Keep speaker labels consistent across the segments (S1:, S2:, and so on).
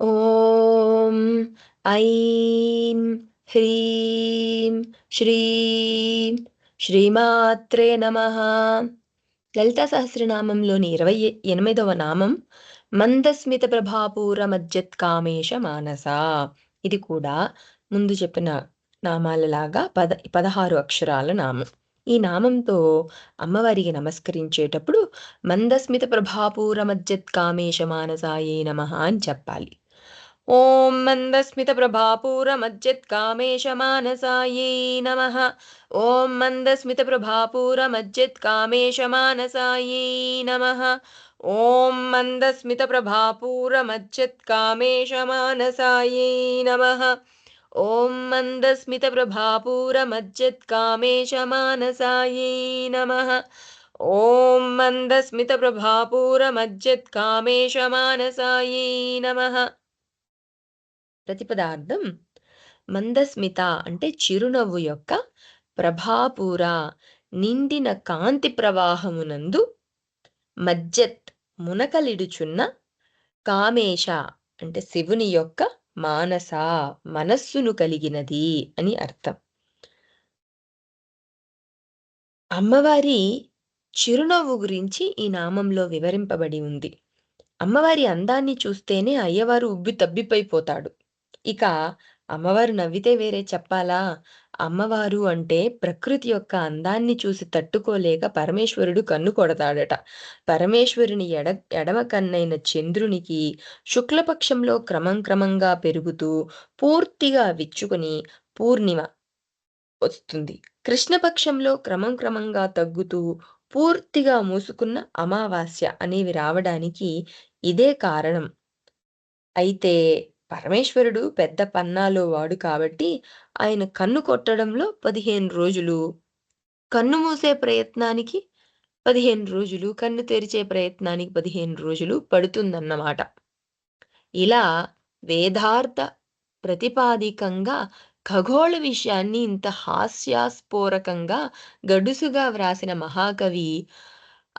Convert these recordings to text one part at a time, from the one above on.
S1: ఓం ఐం హ్రీం శ్రీం శ్రీమాత్రే నమ లలితా సహస్రనామంలోని ఇరవై ఎనిమిదవ నామం మందస్మిత ప్రభాపూర మజ్జత్ కామేశ మానస ఇది కూడా ముందు చెప్పిన నామాలలాగా పద పదహారు అక్షరాల నామం. ఈ నామంతో అమ్మవారికి నమస్కరించేటప్పుడు మందస్మిత ప్రభాపూర మజ్జత్ కామేశ మానసాయే నమ అని చెప్పాలి. ॐ मन्दस्मितप्रभापूरमज्जत्कामेशमानसायै नमः। ॐ मन्दस्मितप्रभापूरमज्जत्कामेशमानसायै नमः। ॐ मन्दस्मितप्रभापूर नमः। ॐ मन्दस्मितप्रभापूरमज्जत्कामेशमानसायै नमः। ॐ मन्दस्मितप्रभापूरमज्जत्कामेशमानसायै नमः। ప్రతిపదార్థం మందస్మిత అంటే చిరునవ్వు యొక్క ప్రభాపూర నిండిన కాంతి ప్రవాహమునందు మజ్జత్ మునకలిడుచున్న కామేశ అంటే శివుని యొక్క మానస మనస్సును కలిగినది అని అర్థం. అమ్మవారి చిరునవ్వు గురించి ఈ నామంలో వివరింపబడి ఉంది. అమ్మవారి అందాన్ని చూస్తేనే అయ్యవారు ఉబ్బి తబ్బిపైపోతాడు ఇక అమ్మవారు నవ్వితే వేరే చెప్పాలా? అమ్మవారు అంటే ప్రకృతి యొక్క అందాన్ని చూసి తట్టుకోలేక పరమేశ్వరుడు కన్ను కొడతాడట. పరమేశ్వరుని ఎడ ఎడమ కన్నైన చంద్రునికి శుక్లపక్షంలో క్రమం క్రమంగా పెరుగుతూ పూర్తిగా విచ్చుకుని పూర్ణిమ వస్తుంది. కృష్ణపక్షంలో క్రమం క్రమంగా తగ్గుతూ పూర్తిగా మూసుకున్న అమావాస్య అనేవి రావడానికి ఇదే కారణం. అయితే పరమేశ్వరుడు పెద్ద పన్నాలో వాడు కాబట్టి ఆయన కన్ను కొట్టడంలో పదిహేను రోజులు. కన్ను మూసే ప్రయత్నానికి పదిహేను రోజులు కన్ను తెరిచే ప్రయత్నానికి పదిహేను రోజులు పడుతుందన్నమాట. ఇలా వేదార్థ ప్రతిపాదికంగా ఖగోళ విషయాన్ని ఇంత హాస్యాస్ఫోరకంగా గడుసుగా వ్రాసిన మహాకవి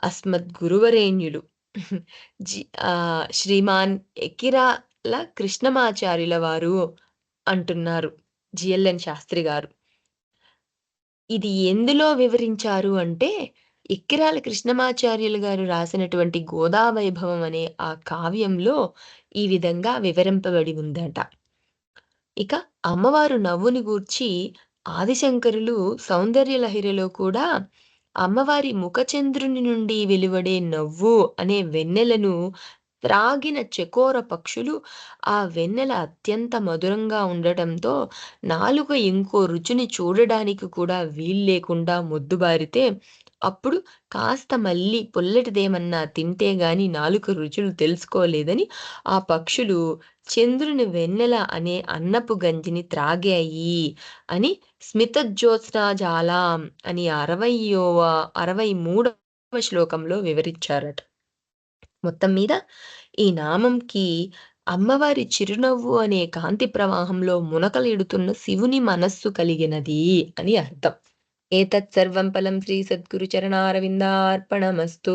S1: అస్మద్ గురువరేణ్యులు జి ఆ ల కృష్ణమాచార్యుల వారు అంటున్నారు జిఎల్ఎన్ శాస్త్రి గారు. ఇది ఎందులో వివరించారు అంటే ఇక్కిరాల కృష్ణమాచార్యులు గారు రాసినటువంటి గోదావైభవం అనే ఆ కావ్యంలో ఈ విధంగా వివరింపబడి ఉందట. ఇక అమ్మవారు నవ్వుని గూర్చి ఆదిశంకరులు సౌందర్య లహరిలో కూడా అమ్మవారి ముఖచంద్రుని నుండి వెలువడే నవ్వు అనే వెన్నెలను త్రాగిన చకోర పక్షులు ఆ వెన్నెల అత్యంత మధురంగా ఉండటంతో నాలుక ఇంకో రుచిని చూడడానికి కూడా వీల్లేకుండా మొద్దుబారితే అప్పుడు కాస్త మళ్ళీ పుల్లటిదేమన్నా తింటే గాని నాలుక రుచులు తెలుసుకోలేదని ఆ పక్షులు చంద్రుని వెన్నెల అనే అన్నపు గంజిని త్రాగాయి అని స్మితజ్యోత్స్నాజాలాం అని అరవయో అరవై మూడవ శ్లోకంలో వివరించారట. మొత్తం మీద ఈ నామంకి అమ్మవారి చిరునవ్వు అనే కాంతి ప్రవాహంలో మునకలిడుతున్న శివుని మనస్సు కలిగినది అని అర్థం. ఏతత్ సర్వం ఫలం శ్రీ సద్గురు చరణారవిందార్పణమస్తు.